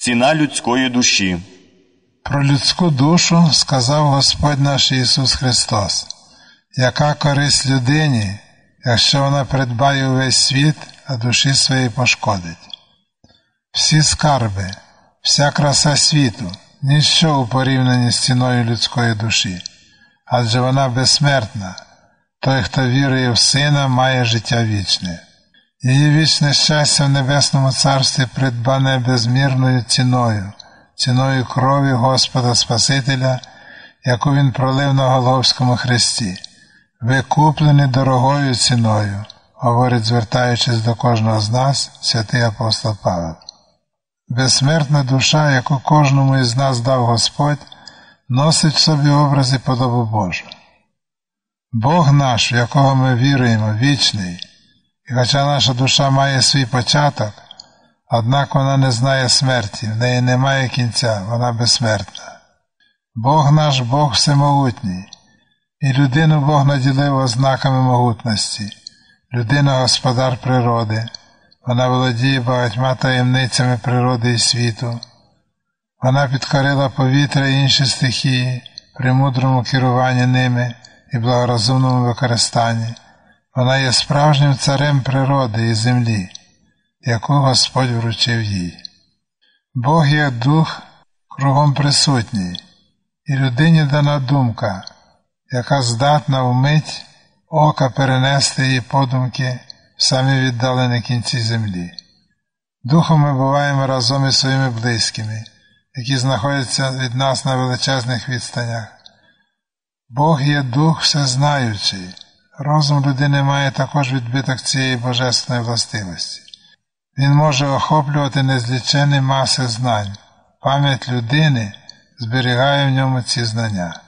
ціна людської душі. Про людську душу сказав Господь наш Ісус Христос, яка користь людині, якщо вона придбає увесь світ, а душі своєї пошкодить. Всі скарби, вся краса світу, ніщо у порівнянні з ціною людської душі, адже вона безсмертна, той, хто вірує в Сина, має життя вічне. Її вічне щастя в Небесному Царстві придбане безмірною ціною, ціною крові Господа Спасителя, яку Він пролив на Голговському хресті, ви куплені дорогою ціною, говорить, звертаючись до кожного з нас, святий апостол Павел. Безсмертна душа, яку кожному із нас дав Господь, носить в собі образ і подобу Божу. Бог наш, в якого ми віруємо, вічний. І хоча наша душа має свій початок, однак вона не знає смерті, в неї немає кінця, вона безсмертна. Бог наш Бог всемогутній, і людину Бог наділив ознаками могутності, людина господар природи, вона володіє багатьма таємницями природи і світу, вона підкорила повітря і інші стихії при мудрому керуванні ними і благорозумному використанні. Вона є справжнім царем природи і землі, яку Господь вручив їй. Бог є дух кругом присутній, і людині дана думка, яка здатна вмить ока перенести її подумки в самі віддалені кінці землі. Духом ми буваємо разом із своїми близькими, які знаходяться від нас на величезних відстанях. Бог є дух всезнаючий. Розум людини має також відбиток цієї божественної властивості. Він може охоплювати незлічені маси знань. Пам'ять людини зберігає в ньому ці знання.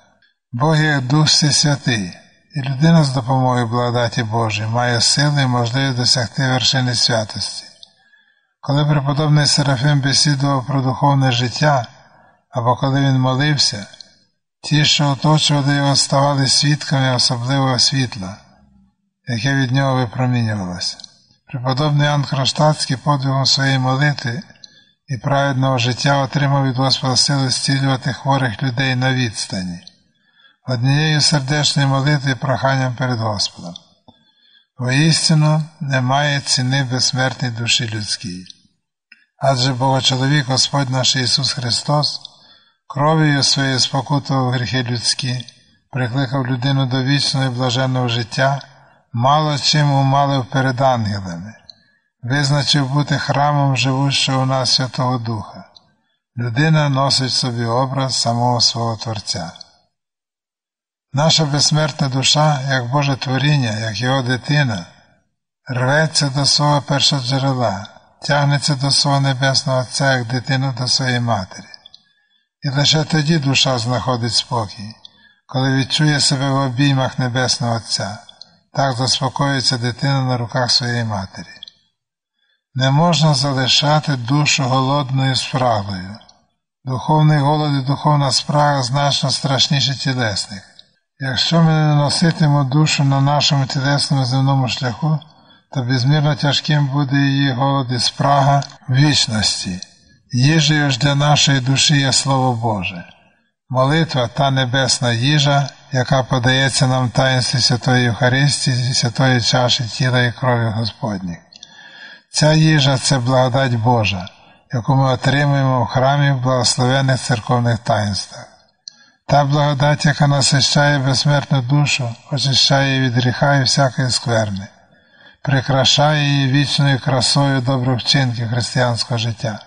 Бог є Дух Всесвятий, і людина з допомогою благодаті Божої має сили і можливість досягти вершини святості. Коли преподобний Серафим бесідував про духовне життя, або коли він молився, ті, що оточували його, ставали свідками особливого світла, яке від нього випромінювалося. Преподобний Ян Кронштадтський подвигом своєї молитви і праведного життя отримав від Господа сили зцілювати хворих людей на відстані, однією сердечною молитвою і проханням перед Господом. Воістину немає ціни безсмертній душі людській. Адже Богочоловік Господь наш Ісус Христос, кров'ю своєю спокутував гріхи людські, прикликав людину до вічного і блаженного життя мало чим умалив перед ангелами, визначив бути храмом живущого у нас Святого Духа. Людина носить собі образ самого свого Творця. Наша безсмертна душа, як Боже творіння, як його дитина, рветься до свого першоджерела, тягнеться до свого Небесного Отця, як дитина до своєї матері. І лише тоді душа знаходить спокій, коли відчує себе в обіймах Небесного Отця. Так заспокоюється дитина на руках своєї матері. Не можна залишати душу голодною спраглою. Духовний голод і духовна спрага значно страшніші тілесних. Якщо ми не носитимо душу на нашому тілесному земному шляху, то безмірно тяжким буде її голод і спрага вічності. Їжею ж для нашої душі є Слово Боже. Молитва та небесна їжа яка подається нам в таїнстві Святої Євхаристії, святої чаші тіла і крові Господніх. Ця їжа це благодать Божа, яку ми отримуємо в храмі в благословенних церковних таїнствах. Та благодать, яка насищає безсмертну душу, очищає від гріха і всякої скверни, прикрашає її вічною красою добрих вчинків християнського життя,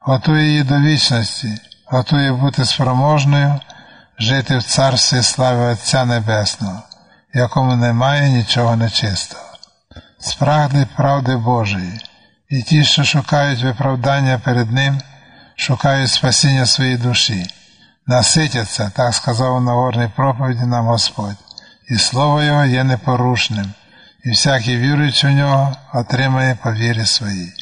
готує її до вічності, готує бути спроможною жити в царстві слави Отця Небесного, якому немає нічого нечистого. Спрагли правди Божої, і ті, що шукають виправдання перед Ним, шукають спасіння своєї душі, наситяться, так сказав у Нагорній проповіді нам Господь, і слово Його є непорушним, і всякий віруючий в нього отримає по вірі своїй.